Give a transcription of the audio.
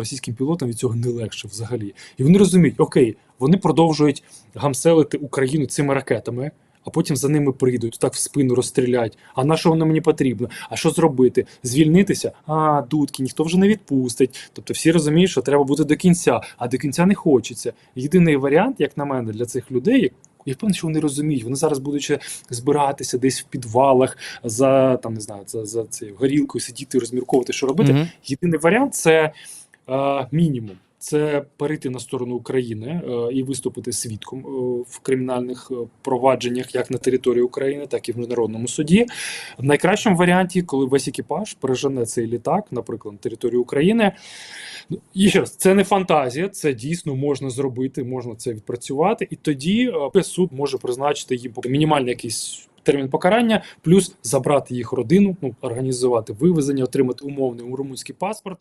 російським пілотам від цього не легше взагалі. І вони розуміють, окей, вони продовжують гамселити Україну цими ракетами. А потім за ними прийдуть, так в спину розстрілять. А на що воно мені потрібно? А що зробити? Звільнитися? А, дудки, ніхто вже не відпустить. Тобто всі розуміють, що треба бути до кінця, а до кінця не хочеться. Єдиний варіант, як на мене, для цих людей, я впевнений, що вони розуміють. Вони зараз будуть збиратися десь в підвалах за там не знаю, за, за цією горілкою сидіти, розмірковувати, що робити. Мгм. Єдиний варіант це мінімум. Це перейти на сторону України е, і виступити свідком е, в кримінальних е, провадженнях як на території України, так і в міжнародному суді. В найкращому варіанті, коли весь екіпаж пережене цей літак, наприклад, на територію України. Ну, і ще раз, це не фантазія, це дійсно можна зробити, можна це відпрацювати, і тоді е, суд може призначити їм мінімальний якийсь. Термін покарання, плюс забрати їх родину, ну організувати вивезення, отримати умовний румунський паспорт